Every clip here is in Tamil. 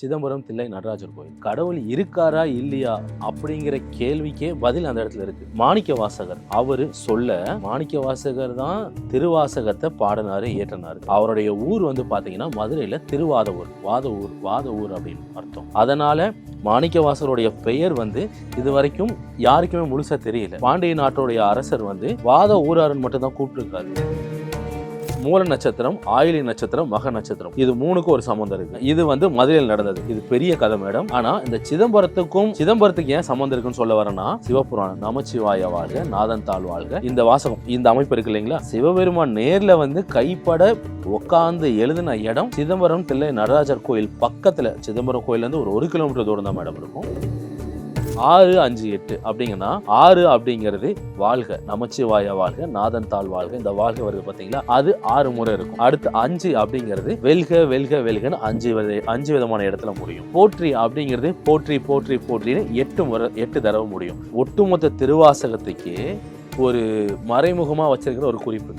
சிதம்பரம் தில்லை நடராஜர் கோயில். கடவுள் இருக்காரா இல்லையா அப்படிங்கிற கேள்விக்கே பதில் அந்த இடத்துல இருக்கு. மாணிக்க வாசகர் அவரு சொல்ல மாணிக்க வாசகர் தான் திருவாசகத்தை பாடினாரு ஏற்றினாரு அவருடைய ஊர் வந்து பாத்தீங்கன்னா மதுரையில திருவாத ஊர் வாத ஊர் வாத ஊர் அப்படின்னு அர்த்தம். அதனால மாணிக்க வாசகருடைய பெயர் வந்து இது வரைக்கும் யாருக்குமே முழுசா தெரியல. பாண்டிய நாட்டுடைய அரசர் வந்து வாத ஊராருன்னு மட்டும் தான் கூப்பிட்டுருக்காரு. மூல நட்சத்திரம் ஆயிலி நட்சத்திரம் மக நட்சத்திரம். இது மூணுக்கும் ஒரு சம்மந்தம் இருக்கு. இது வந்து மதுரையில் நடந்தது. இது பெரிய கதை மேடம். ஆனா இந்த சிதம்பரத்துக்கும் சிதம்பரத்துக்கு ஏன் சம்மந்தம் இருக்குன்னு சொல்ல வரேன்னா சிவபுராணம் நமச்சிவாய வாழ்க நாதன் தாழ் வாழ்க இந்த வாசகம் இந்த அமைப்பு இருக்கு இல்லைங்களா? சிவபெருமான் நேர்ல வந்து கைப்பட உட்கார்ந்து எழுதின இடம் சிதம்பரம் தில்லை நடராஜர் கோயில் பக்கத்துல. சிதம்பரம் கோயில் இருந்து ஒரு ஒரு கிலோமீட்டர் தூரம் தான் மேடம் இருக்கும். ஆறு அஞ்சு எட்டு அப்படிங்கன்னா ஆறு அப்படிங்கிறது வாழ்க நமச்சிவாய வாழ்க நாதன் தாழ் வாழ்க. இந்த வாழ்க வருது பாத்தீங்களா அது ஆறு முறை இருக்கும். அடுத்து அஞ்சு அப்படிங்கிறது வெல்க வெல்க வெல்கன்னு அஞ்சு வித- அஞ்சு விதமான இடத்துல முடியும். போற்றி அப்படிங்கிறது போற்றி போற்றி போற்றின்னு எட்டு முறை எட்டு தடவை முடியும். ஒட்டுமொத்த திருவாசகத்துக்கு ஒரு மறைமுகமாக வச்சிருக்கிற ஒரு குறிப்பு.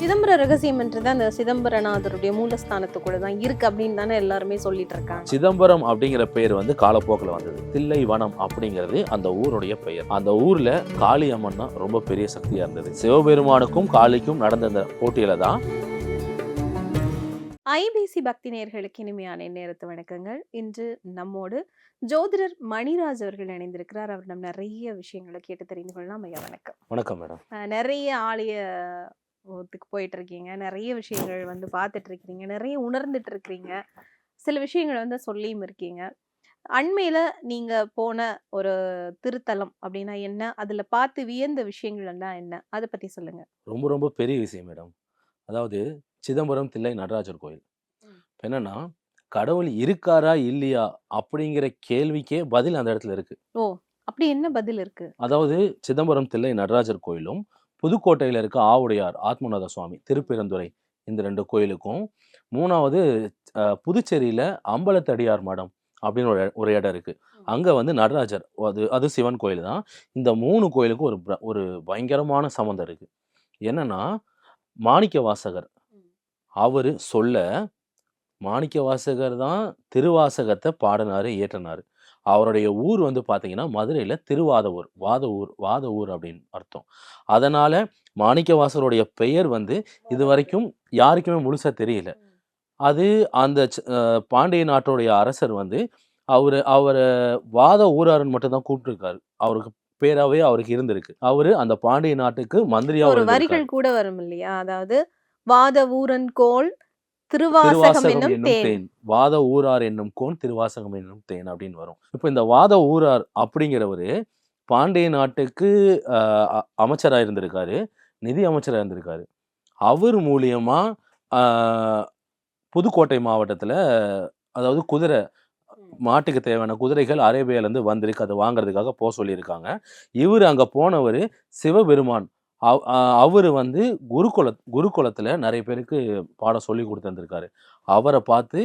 சிதம்பர ரகசியம்ன்றது அந்த சிதம்பரநாதருடைய மூலஸ்தானத்துக்குள்ள தான் இருக்கு அப்படின்னு தானே எல்லாருமே சொல்லிட்டு இருக்காங்க. சிதம்பரம் அப்படிங்கிற பெயர் வந்து காலப்போக்கில் வந்தது. தில்லை வனம் அப்படிங்கிறது அந்த ஊருடைய பெயர். அந்த ஊர்ல காளி அம்மன் தான் ரொம்ப பெரிய சக்தியா இருந்தது. சிவபெருமானுக்கும் காளிக்கும் நடந்த அந்த போட்டியில தான் ஐபிசி பக்தி நேயர்களுக்கு இனிமையான நேரத்து வணக்கங்கள். இன்று நம்மோடு ஜோதிடர் மணிராஜ் அவர்கள் இணைந்திருக்கிறார். அவர் நம்ம நிறைய விஷயங்களை கேட்டு தெரிந்து கொள்ளலாம். ஐயா வணக்கம். வணக்கம் மேடம். நிறைய ஆலயத்துக்கு போயிட்டு இருக்கீங்க நிறைய விஷயங்கள் வந்து பார்த்துட்டு இருக்கீங்க நிறைய உணர்ந்துட்டு இருக்கிறீங்க சில விஷயங்கள் வந்து சொல்லியும் இருக்கீங்க. அண்மையில நீங்க போன ஒரு திருத்தலம் அப்படின்னா என்ன? அதுல பார்த்து வியந்த விஷயங்கள் எல்லாம் என்ன? அதை பத்தி சொல்லுங்க. ரொம்ப ரொம்ப பெரிய விஷயம் மேடம். அதாவது சிதம்பரம் தில்லை நடராஜர் கோயில். என்னன்னா கடவுள் இருக்காரா இல்லையா அப்படிங்கிற கேள்விக்கே பதில் அந்த இடத்துல இருக்கு. அப்படி என்ன பதில் இருக்கு? அதாவது சிதம்பரம் தில்லை நடராஜர் கோயிலும் புதுக்கோட்டையில இருக்க ஆவுடையார் ஆத்மநாத சுவாமி திருப்பெருந்துறை இந்த ரெண்டு கோயிலுக்கும். மூணாவது புதுச்சேரியில அம்பலத்தடியார் மடம் அப்படின்னு ஒரு ஒரு இடம் இருக்கு. அங்க வந்து நடராஜர் அது அது சிவன் கோயில் தான். இந்த மூணு கோயிலுக்கும் ஒரு ஒரு பயங்கரமான சம்மந்தம் இருக்கு. என்னன்னா மாணிக்க வாசகர். அவரு சொல்ல மாணிக்க வாசகர் தான் திருவாசகத்தை பாடினாரு ஏற்றினாரு அவருடைய ஊர் வந்து பாத்தீங்கன்னா மதுரையில திருவாத ஊர் வாத ஊர் வாத ஊர் அப்படின்னு அர்த்தம். அதனால மாணிக்கவாசருடைய பெயர் வந்து இது வரைக்கும் யாருக்குமே முழுசா தெரியல. அது அந்த பாண்டிய நாட்டுடைய அரசர் வந்து அவரு அவரை வாத ஊராருன்னு மட்டும் தான் கூப்பிட்டுருக்காரு. அவருக்கு பேராவே அவருக்கு இருந்திருக்கு. அவரு அந்த பாண்டிய நாட்டுக்கு மந்திரியா ஒரு. வரிகள் கூட வரும் இல்லையா? அதாவது வாத ஊரன் கோல் திருவாசகம் திருவாசகம் என்னும் தேன். வாத ஊரார் என்னும் கோன் திருவாசகம் என்னும் தேன் அப்படின்னு வரும். இப்போ இந்த வாத ஊரார் அப்படிங்கிறவரு பாண்டிய நாட்டுக்கு ஆஹ், அ- அமைச்சரா இருந்திருக்காரு நிதி அமைச்சரா இருந்திருக்காரு. அவர் மூலியமா புதுக்கோட்டை மாவட்டத்துல அதாவது குதிரை மாட்டுக்கு தேவையான குதிரைகள் அரேபியால இருந்து வந்திருக்கு. அதை வாங்குறதுக்காக போக சொல்லியிருக்காங்க. இவர் அங்க போனவர் சிவபெருமான். அவ் அவர் வந்து குருகுல குருகுலத்தில் நிறைய பேருக்கு பாடம் சொல்லி கொடுத்துருந்துருக்காரு. அவரை பார்த்து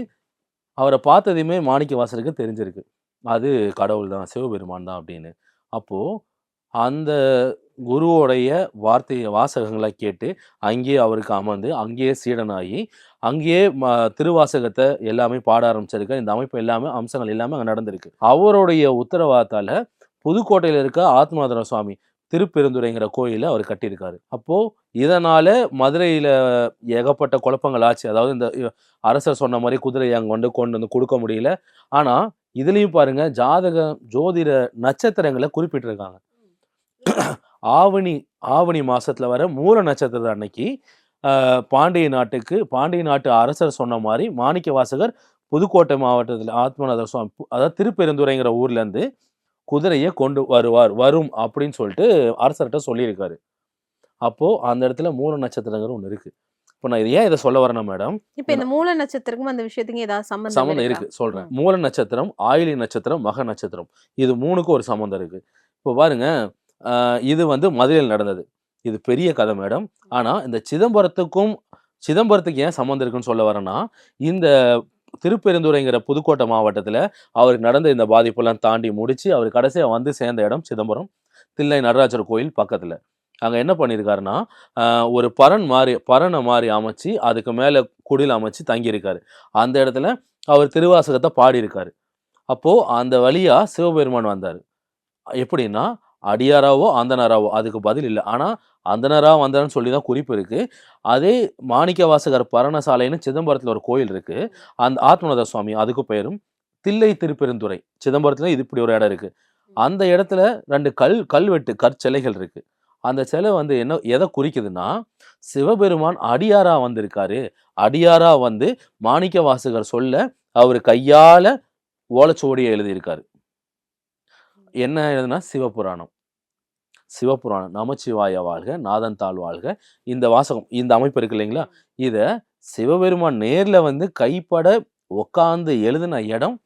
அவரை பார்த்ததையுமே மாணிக்க வாசருக்கு தெரிஞ்சிருக்கு. அது கடவுள் தான் சிவபெருமான் தான் அப்படின்னு. அப்போது அந்த குருவோடைய வார்த்தை வாசகங்களை கேட்டு அங்கேயே அவருக்கு அமர்ந்து அங்கேயே சீடனாகி அங்கேயே ம- திருவாசகத்தை எல்லாமே பாட ஆரம்பிச்சிருக்க இந்த அமைப்பு எல்லாமே அம்சங்கள் எல்லாமே அங்கே நடந்திருக்கு. அவருடைய உத்தரவாதத்தால் புதுக்கோட்டையில் இருக்க ஆத்மாதர சுவாமி திருப்பெருந்துறைங்கிற கோயிலை அவர் கட்டியிருக்காரு. அப்போது இதனால் மதுரையில் ஏகப்பட்ட குழப்பங்கள் ஆச்சு. அதாவது இந்த அரசர் சொன்ன மாதிரி குதிரையை அங்கே கொண்டு கொண்டு வந்து கொடுக்க முடியல. ஆனால் இதுலேயும் பாருங்க ஜாதக ஜோதிட நட்சத்திரங்களை குறிப்பிட்டிருக்காங்க. ஆவணி ஆவணி மாதத்தில் வர மூல நட்சத்திரம் அன்னைக்கு பாண்டிய நாட்டுக்கு பாண்டிய நாட்டு அரசர் சொன்ன மாதிரி மாணிக்க வாசகர் புதுக்கோட்டை மாவட்டத்தில் ஆத்மநாத சுவாமி அதாவது திருப்பெருந்துறைங்கிற ஊர்லேருந்து குதிரையை கொண்டு வருவார் வரும் அப்படின்னு சொல்லிட்டு அரசர்கிட்ட சொல்லியிருக்காரு. அப்போ அந்த இடத்துல மூல நட்சத்திரங்கிற ஒன்று இருக்கு. இப்போ நான் ஏன் இதை சொல்ல வரேன்னா மேடம் இப்ப இந்த மூல நட்சத்திரக்கும் அந்த விஷயத்துக்கும் ஏதாவது சம்பந்தம் சம்மந்தம் இருக்கா? சொல்றேன். மூல நட்சத்திரம் ஆயிலி நட்சத்திரம் மக நட்சத்திரம். இது மூணுக்கும் ஒரு சம்மந்தம் இருக்கு. இப்போ பாருங்க இது வந்து மதுரையில் நடந்தது. இது பெரிய கதை மேடம். ஆனா இந்த சிதம்பரத்துக்கும் சிதம்பரத்துக்கு ஏன் சம்மந்தம் இருக்குன்னு சொல்ல வரேன்னா இந்த திருப்பெருந்துறைங்கிற புதுக்கோட்டை மாவட்டத்தில் அவருக்கு நடந்த இந்த பாதிப்பெல்லாம் தாண்டி முடித்து அவர் கடைசியாக வந்து சேர்ந்த இடம் சிதம்பரம் தில்லை நடராஜர் கோயில் பக்கத்தில். அங்கே என்ன பண்ணியிருக்காருன்னா ஒரு பரன் மாதிரி பரணை மாதிரி அமைச்சு அதுக்கு மேலே குடில் அமைச்சு தங்கியிருக்காரு. அந்த இடத்துல அவர் திருவாசகத்தை பாடியிருக்காரு. அப்போது அந்த வழியாக சிவபெருமான் வந்தார். எப்படின்னா அடியாராவோ அந்தனராவோ அதுக்கு பதில் இல்லை. ஆனால் அந்தனரா வந்தனன்னு சொல்லி தான் குறிப்பு இருக்குது அதே மாணிக்க வாசகர் பரணசாலைன்னு சிதம்பரத்தில் ஒரு கோயில் இருக்குது அந்த ஆத்மநாத சுவாமி அதுக்கு பெயரும் தில்லை திருப்பெருந்துறை. சிதம்பரத்தில் இது இப்படி ஒரு இடம் இருக்குது அந்த இடத்துல ரெண்டு கல் கல்வெட்டு கற்சிலைகள் இருக்குது அந்த சிலை வந்து என்ன எதை குறிக்குதுன்னா சிவபெருமான் அடியாரா வந்திருக்காரு. அடியாரா வந்து மாணிக்க வாசகர் சொல்ல அவர் கையால் ஓலைச்சுவடியை எழுதியிருக்காரு. என்ன எழுதுனா சிவபுராணம். சிவபுராணம். நமச்சிவாய வாழ்க நாதன் தாழ் வாழ்க. இந்த வாசகம் இந்த அமைப்பு இருக்கு இல்லைங்களா? இதை சிவபெருமான் நேரில் வந்து கைப்பட உட்காந்து எழுதின இடம்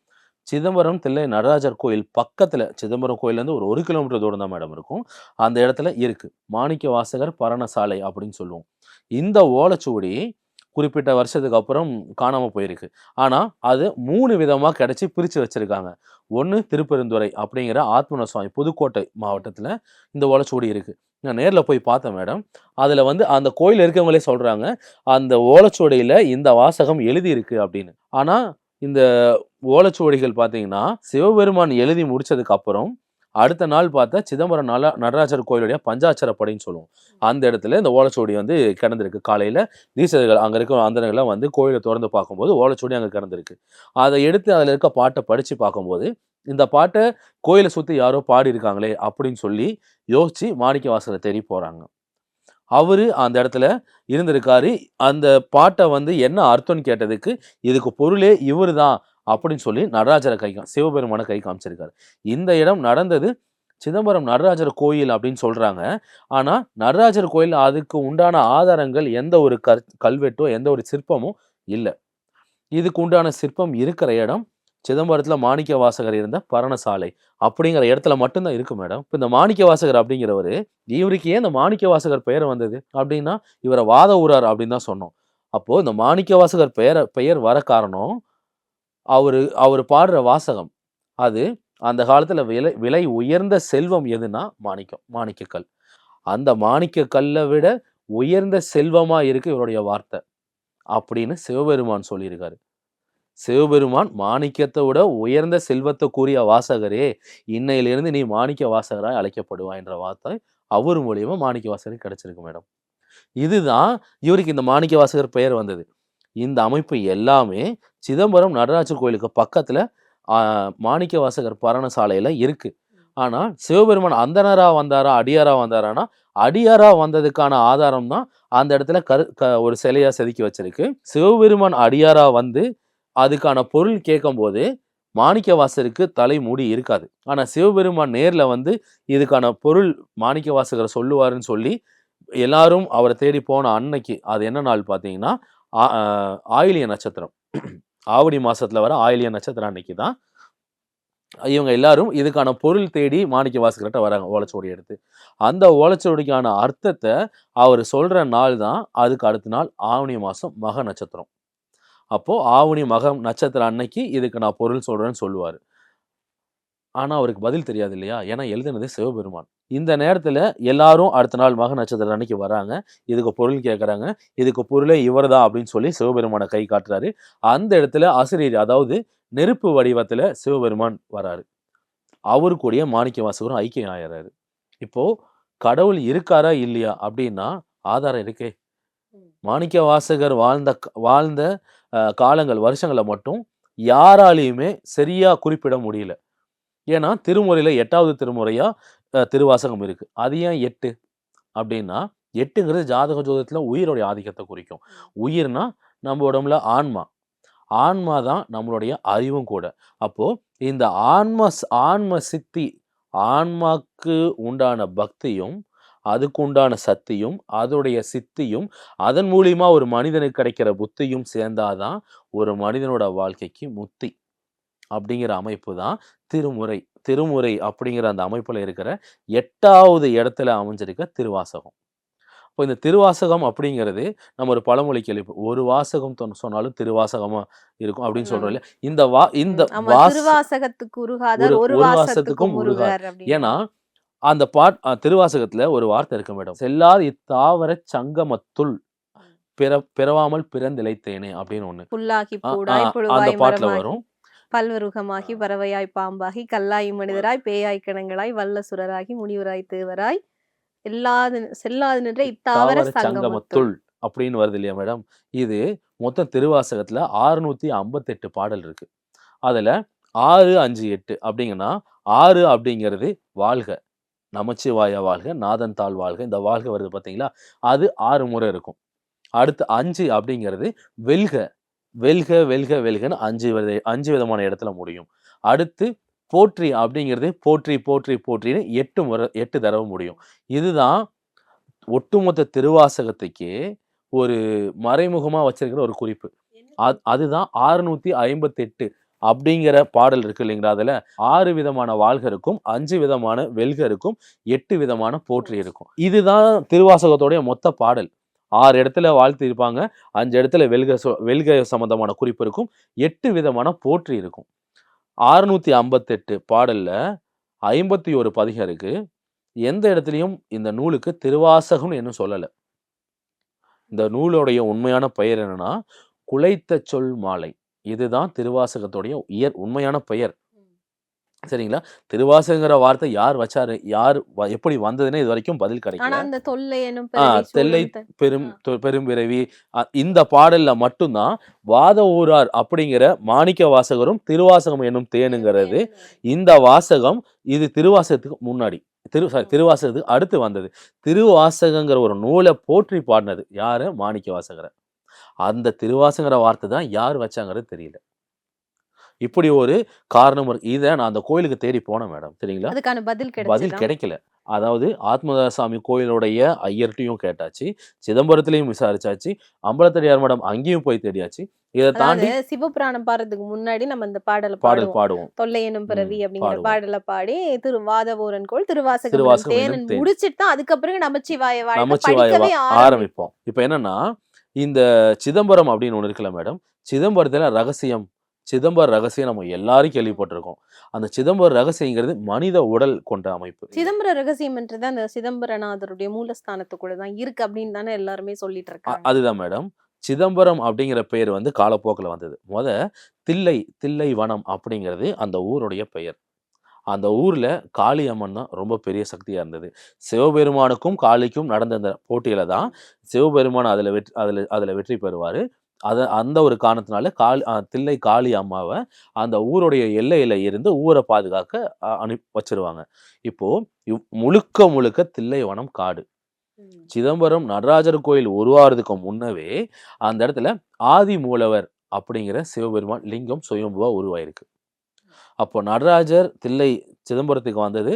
சிதம்பரம் தில்லை நடராஜர் கோயில் பக்கத்தில். சிதம்பரம் கோயிலேருந்து ஒரு ஒரு கிலோமீட்டர் தூரம் தான் மேடம் இருக்கும். அந்த இடத்துல இருக்குது மாணிக்க வாசகர் பரணசாலை அப்படின்னு சொல்லுவோம். இந்த ஓலைச்சுவடி குறிப்பிட்ட வருஷத்துக்கு அப்புறம் காணாமல் போயிருக்கு. ஆனால் அது மூணு விதமாக கிடச்சி பிரித்து வச்சுருக்காங்க. ஒன்று திருப்பெருந்துறை அப்படிங்கிற ஆத்மன சுவாமி புதுக்கோட்டை மாவட்டத்தில் இந்த ஓலைச்சுவடி இருக்குது நான் நேரில் போய் பார்த்தேன் மேடம். அதில் வந்து அந்த கோயில் இருக்கவங்களே சொல்கிறாங்க அந்த ஓலைச்சுவடியில் இந்த வாசகம் எழுதி இருக்கு அப்படின்னு. ஆனால் இந்த ஓலைச்சுவடிகள் பார்த்தீங்கன்னா சிவபெருமான் எழுதி முடித்ததுக்கப்புறம் அடுத்த நாள் பார்த்தா சிதம்பரம் நல நடராஜர் கோயிலுடைய பஞ்சாட்சரப்படின்னு சொல்லுவோம். அந்த இடத்துல இந்த ஓலைச்சுவடி வந்து கிடந்திருக்கு. காலையில் தீசர்கள் அங்கே இருக்க அந்தனர்கள்லாம் வந்து கோயிலை திறந்து பார்க்கும்போது ஓலைச்சுவடி அங்கே கிடந்திருக்கு. அதை எடுத்து அதில் இருக்க பாட்டை படித்து பார்க்கும்போது இந்த பாட்டை கோயிலை சுற்றி யாரோ பாடியிருக்காங்களே அப்படின்னு சொல்லி யோசித்து மாணிக்க வாசலை தேடி போகிறாங்க அவர் அந்த இடத்துல இருந்திருக்காரு. அந்த பாட்டை வந்து என்ன அர்த்தம்னு கேட்டதுக்கு இதுக்கு பொருளே இவர் தான் அப்படின்னு சொல்லி நடராஜரை கை சிவபெருமான கை காமிச்சிருக்காரு. இந்த இடம் நடந்தது சிதம்பரம் நடராஜர் கோயில் அப்படின்னு சொல்கிறாங்க ஆனால் நடராஜர் கோயில் அதுக்கு உண்டான ஆதாரங்கள் எந்த ஒரு கற் கல்வெட்டோ எந்த ஒரு சிற்பமோ இல்லை. இதுக்கு உண்டான சிற்பம் இருக்கிற இடம் சிதம்பரத்தில் மாணிக்க வாசகர் இருந்த பரணசாலை அப்படிங்கிற இடத்துல மட்டும்தான் இருக்கு மேடம். இப்போ இந்த மாணிக்க வாசகர் அப்படிங்கிறவர் இவருக்கு ஏன் இந்த மாணிக்க வாசகர் பெயர் வந்தது அப்படின்னா இவரை வாத ஊரார் அப்படின்னு தான் சொன்னோம். அப்போது இந்த மாணிக்க வாசகர் பெயர் பெயர் வர காரணம் அவரு அவர் பாடுற வாசகம். அது அந்த காலத்தில் விலை விலை உயர்ந்த செல்வம் எதுனா மாணிக்கம் மாணிக்கக்கல். அந்த மாணிக்க கல்லை விட உயர்ந்த செல்வமாக இருக்கு இவருடைய வார்த்தை அப்படின்னு சிவபெருமான் சொல்லியிருக்காரு. சிவபெருமான் மாணிக்கத்தை விட உயர்ந்த செல்வத்தை கூறிய வாசகரே இன்னையிலிருந்து நீ மாணிக்க வாசகராய் அழைக்கப்படுவாய் என்ற வார்த்தை அவர் மூலியமாக மாணிக்க வாசகருக்கு கிடைச்சிருக்கு மேடம். இதுதான் இவருக்கு இந்த மாணிக்க வாசகர் பெயர் வந்தது. இந்த அமைப்பு எல்லாமே சிதம்பரம் நடராஜர் கோயிலுக்கு பக்கத்தில் மாணிக்க வாசகர் பரணசாலையில் இருக்குது ஆனால் சிவபெருமான் அந்தனரா வந்தாரா அடியாரா வந்தாரானா அடியாரா வந்ததுக்கான ஆதாரம் தான் அந்த இடத்துல கரு க- ஒரு சிலையாக செதுக்கி வச்சிருக்கு. சிவபெருமான் அடியாரா வந்து அதுக்கான பொருள் கேட்கும்போது மாணிக்கவாசருக்கு தலைமூடி தலை மூடி இருக்காது. ஆனால் சிவபெருமான் நேரில் வந்து இதுக்கான பொருள் மாணிக்கவாசகரை சொல்லுவாருன்னு சொல்லி எல்லாரும் அவரை தேடி போன அன்னைக்கு அது என்ன நாள் பார்த்தீங்கன்னா ஆயிலிய நட்சத்திரம். ஆவணி மாசத்துல வர ஆயிலிய நட்சத்திரம் அன்னைக்கு தான் இவங்க எல்லாரும் இதுக்கான பொருள் தேடி மாணிக்க வாசகர்கிட்ட வராங்க ஓலைச்சோடி எடுத்து. அந்த ஓலைச்சோடிக்கான அர்த்தத்தை அவர் சொல்ற நாள் தான் அதுக்கு அடுத்த நாள் ஆவணி மாசம் மக நட்சத்திரம். அப்போ ஆவணி மகம் நட்சத்திரம் அன்னைக்கு இதுக்கு நான் பொருள் சொல்றேன்னு சொல்லுவாரு. ஆனா அவருக்கு பதில் தெரியாது இல்லையா ஏன்னா எழுதுனது சிவபெருமான். இந்த நேரத்துல எல்லாரும் அடுத்த நாள் மக நட்சத்திரம் அன்னைக்கு வராங்க. இதுக்கு பொருள் கேட்குறாங்க இதுக்கு பொருளே இவர்தான் அப்படின்னு சொல்லி சிவபெருமானை கை காட்டுறாரு. அந்த இடத்துல ஆசிரியர் அதாவது நெருப்பு வடிவத்துல சிவபெருமான் வராரு. அவரு கூடயே மாணிக்க வாசகரும் ஐக்கியம் ஆயிடுறாரு இப்போ கடவுள் இருக்காரா இல்லையா அப்படின்னா ஆதாரம் இருக்கே. மாணிக்க வாசகர் வாழ்ந்த வாழ்ந்த காலங்கள் வருஷங்களை மட்டும் யாராலையுமே சரியா குறிப்பிட முடியல. ஏன்னா திருமுறையில் எட்டாவது திருமுறையா திருவாசகம் இருக்குது அது ஏன் எட்டு? அப்படின்னா எட்டுங்கிறது ஜாதக ஜோதத்தில் உயிரோடைய ஆதிக்கத்தை குறிக்கும். உயிர்னா நம்ம உடம்புல ஆன்மா. ஆன்மா தான் நம்மளுடைய அறிவும் கூட. அப்போது இந்த ஆன்ம ஸ்- ஆன்ம சித்தி ஆன்மாக்கு உண்டான பக்தியும் அதுக்கு உண்டான சக்தியும் அதோடைய சித்தியும் அதன் மூலியமாக ஒரு மனிதனுக்கு கிடைக்கிற புத்தியும் சேர்ந்தாதான் ஒரு மனிதனோட வாழ்க்கைக்கு முத்தி அப்படிங்கிற அமைப்பு தான் திருமுறை. திருமுறை அப்படிங்கிற அந்த அமைப்புல இருக்கிற எட்டாவது இடத்துல அமைஞ்சிருக்க திருவாசகம். இப்போ இந்த திருவாசகம் அப்படிங்கிறது நம்ம ஒரு பழமொழி கேள்வி ஒரு வாசகம் சொன்னாலும் திருவாசகமா இருக்கும் அப்படின்னு சொல்றோம் இல்லையா? இந்த வா இந்த ஆமா வாச திருவாசகத்துக்கு உருகாதார் ஒரு- வாசத்துக்கும் வாசத்துக்கும் உருகார் ஏன்னா அந்த பாட் திருவாசகத்துல ஒரு வார்த்தை இருக்கு மேடம். செல்லார் இத்தாவர சங்கமத்துள் பிற பிறவாமல் பிறந்திழைத்தேனே அப்படின்னு ஒண்ணு. அந்த பாட்டுல வரும். பல்வருகமாகி பறவையாய் பாம்பாகி கல்லாய் மனிதராய் பேயாய் கிணங்களாய் வல்ல சுரராகி முனிவராய் தேவராய் எல்லாது செல்லாது நின்ற இத்தாவர தாவர சங்கமத்துள். அப்படின்னு வருது இல்லையா மேடம் இது மொத்தம் திருவாசகத்துல ஆறுநூத்தி ஐம்பத்தெட்டு பாடல் இருக்கு. அதுல ஆறு அஞ்சு எட்டு அப்படிங்கன்னா ஆறு அப்படிங்கிறது வாழ்க. நமச்சிவாய வாழ்க நாதன் தாழ் வாழ்க இந்த வாழ்க வருது பாத்தீங்களா? அது ஆறு முறை இருக்கும். அடுத்து அஞ்சு அப்படிங்கிறது வெல்க. வெல்க வெல்க வெல்கன்னு அஞ்சு வித அஞ்சு விதமான இடத்துல முடியும். அடுத்து போற்றி அப்படிங்கிறது போற்றி போற்றி போற்றின்னு எட்டு முறை எட்டு தடவை முடியும். இதுதான் ஒட்டுமொத்த திருவாசகத்துக்கே ஒரு மறைமுகமா வச்சிருக்கிற ஒரு குறிப்பு. அது அதுதான் ஆறுநூத்தி ஐம்பத்தெட்டு அப்படிங்கிற பாடல் இருக்கு இல்லைங்களா அதுல? ஆறு விதமான வாழ்க இருக்கும் அஞ்சு விதமான வெல்க இருக்கும் எட்டு விதமான போற்றி இருக்கும். இதுதான் திருவாசகத்தோடைய மொத்த பாடல். ஆறு இடத்துல வாழ்த்து இருப்பாங்க அஞ்சு இடத்துல வெல்க சொ- வெல்க சம்பந்தமான குறிப்பு இருக்கும். எட்டு விதமான போற்றி இருக்கும். ஆறுநூற்றி ஐம்பத்தெட்டு பாடலில் ஐம்பத்தி ஒரு பதிகம் எந்த இடத்துலையும் இந்த நூலுக்கு திருவாசகம்னு இன்னும் சொல்லலை. இந்த நூலுடைய உண்மையான பெயர் என்னன்னா குலைத்த சொல் மாலை. இதுதான் திருவாசகத்துடைய உயர் உண்மையான பெயர். சரிங்களா? திருவாசகங்கிற வார்த்தை யார் வச்சாரு? யார் எப்படி வந்ததுன்னு இது வரைக்கும் பதில் கிடைக்கல. தொல்லை பிறவி பெரும் பெரும்பிறவி அ- இந்த பாடல்ல மட்டும்தான் வாத ஊரார் அப்படிங்கிற மாணிக்க வாசகரும் திருவாசகம் என்னும் தேனுங்கிறது. இந்த வாசகம் இது திருவாசகத்துக்கு முன்னாடி. திரு sorry, திருவாசகத்துக்கு அடுத்து வந்தது. திருவாசகங்கிற ஒரு நூலை போற்றி பாடினது யாரு? மாணிக்க வாசகரை. அந்த திருவாசகங்கிற வார்த்தை தான் யார் வச்சாங்கிறது தெரியல. இப்படி ஒரு காரணம் இருக்கு இதை நான் அந்த கோயிலுக்கு தேடி போனேன் மேடம். சரிங்களா? அதுக்கான பதில் பதில் கிடைக்கல. அதாவது ஆத்மதாசாமி கோயிலுடைய ஐயர்ட்டையும் கேட்டாச்சு சிதம்பரத்திலையும் விசாரிச்சாச்சு அம்பலத்தடியார் மடம் அங்கேயும் போய் தேடியாச்சு. இதை தாண்டி சிவபுராணம் பாடுறதுக்கு முன்னாடி நம்ம இந்த பாடலை பாடல் பாடுவோம். பாடுவோம். தொல்லை எனும் பிறவி அப்படிங்கிற. பாடலை பாடி திரு வாதவூரன் கோள் திருவாசகம் தேனன். முடிச்சிட்டு தான் அதுக்கப்புறம் நமச்சிவாய நமச்சிவாய ஆரம்பிப்போம். இப்போ என்னன்னா இந்த சிதம்பரம் அப்படின்னு ஒன்று இருக்குல்ல மேடம்? சிதம்பரத்துல ரகசியம் சிதம்பர ரகசியம் நம்ம எல்லாரும் கேள்விப்பட்டிருக்கோம். அந்த சிதம்பர ரகசியங்கிறது மனித உடல் கொண்ட அமைப்பு. சிதம்பர ரகசியம்ன்றது அந்த சிதம்பரநாதருடைய மூலஸ்தானத்துக்குள்ள தான் இருக்கு அப்படின்னு தானே எல்லாருமே சொல்லிட்டு இருக்காங்க அதுதான் மேடம். சிதம்பரம் அப்படிங்கிற பேர் வந்து காலப்போக்கில் வந்தது. முத தில்லை தில்லை வனம் அப்படிங்கிறது அந்த ஊருடைய பெயர். அந்த ஊர்ல காளி அம்மன் தான் ரொம்ப பெரிய சக்தியா இருந்தது. சிவபெருமானுக்கும் காளிக்கும் நடந்த அந்த போட்டியில தான் சிவபெருமான் அதுல வெற்றி அதுல அதுல வெற்றி பெறுவாரு. அத அந்த ஒரு காரணத்தினால காளி தில்லை காளி அம்மாவை அந்த ஊருடைய எல்லையில இருந்து ஊரை பாதுகாக்க அ, அனுப்பி வச்சிருவாங்க. இப்போ இவ்- முழுக்க முழுக்க தில்லை வனம் காடு. சிதம்பரம் நடராஜர் கோயில் உருவாகிறதுக்கு முன்னவே அந்த இடத்துல ஆதி மூலவர் அப்படிங்கிற சிவபெருமான் லிங்கம் சுயம்புவா உருவாயிருக்கு. அப்போ நடராஜர் தில்லை சிதம்பரத்துக்கு வந்தது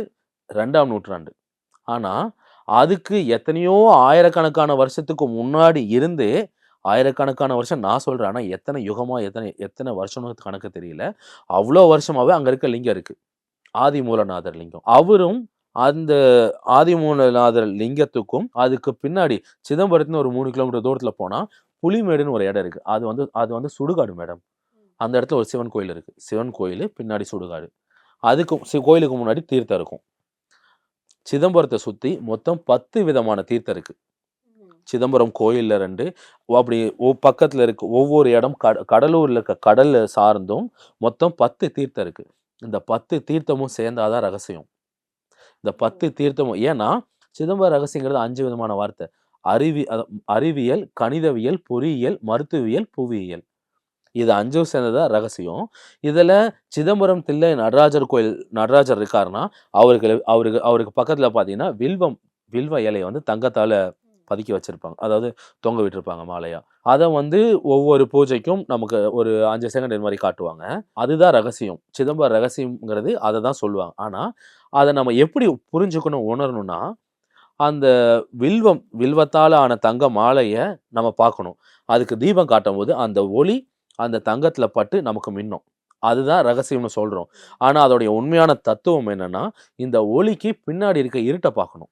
ரெண்டாம் நூற்றாண்டு. ஆனா அதுக்கு எத்தனையோ ஆயிரக்கணக்கான வருஷத்துக்கு முன்னாடி இருந்து ஆயிரக்கணக்கான வருஷம் நான் சொல்கிறேன் ஆனால் எத்தனை யுகமாக எத்தனை எத்தனை வருஷம்னு கணக்கு தெரியல. அவ்வளோ வருஷமாகவே அங்கே இருக்க லிங்கம் இருக்குது ஆதிமூலநாதர் லிங்கம். அவரும் அந்த ஆதிமூலநாதர் லிங்கத்துக்கும் அதுக்கு பின்னாடி சிதம்பரத்துன்னு ஒரு மூணு கிலோமீட்டர் தூரத்தில் போனால் புலிமேடுன்னு ஒரு இடம் இருக்குது அது வந்து அது வந்து சுடுகாடு மேடம். அந்த இடத்துல ஒரு சிவன் கோயில் இருக்குது சிவன் கோயில் பின்னாடி சுடுகாடு. அதுக்கு சி- கோயிலுக்கு முன்னாடி தீர்த்தம் இருக்கும். சிதம்பரத்தை சுற்றி மொத்தம் பத்து விதமான தீர்த்தம் இருக்குது சிதம்பரம் கோயில்ல ரெண்டு. அப்படி பக்கத்துல இருக்கு ஒவ்வொரு இடம் கட கடலூர்ல இருக்க கடல்ல சார்ந்தும் மொத்தம் பத்து தீர்த்தம் இருக்கு. இந்த பத்து தீர்த்தமும் சேர்ந்தாதான் ரகசியம். இந்த பத்து தீர்த்தமும் ஏன்னா சிதம்பர ரகசியங்கிறது அஞ்சு விதமான வார்த்தை. அறிவி அறிவியல் கணிதவியல் பொறியியல் மருத்துவியல் புவியியல். இது அஞ்சும் சேர்ந்ததா ரகசியம். இதுல சிதம்பரம் தில்லை நடராஜர் கோயில் நடராஜர் இருக்காருன்னா அவருக்கு அவருக்கு அவருக்கு பக்கத்துல பாத்தீங்கன்னா வில்வம் வில்வ இலையை வந்து தங்கத்தால பதுக்கி வச்சுருப்பாங்க. அதாவது தொங்க விட்டிருப்பாங்க மாலையாக அதை வந்து ஒவ்வொரு பூஜைக்கும் நமக்கு ஒரு அஞ்சு செகண்ட் இது மாதிரி காட்டுவாங்க. அதுதான் ரகசியம். சிதம்பர ரகசியங்கிறது அதை தான் சொல்லுவாங்க. ஆனால் அதை நம்ம எப்படி புரிஞ்சுக்கணும் உணரணும்னா அந்த வில்வம் வில்வத்தால் ஆன தங்க மாலையை நம்ம பார்க்கணும். அதுக்கு தீபம் காட்டும் போது அந்த ஒளி அந்த தங்கத்தில் பட்டு நமக்கு மின்னும். அதுதான் ரகசியம்னு சொல்கிறோம் ஆனால் அதோடைய உண்மையான தத்துவம் என்னென்னா இந்த ஒளிக்கு பின்னாடி இருக்க இருட்டை பார்க்கணும்.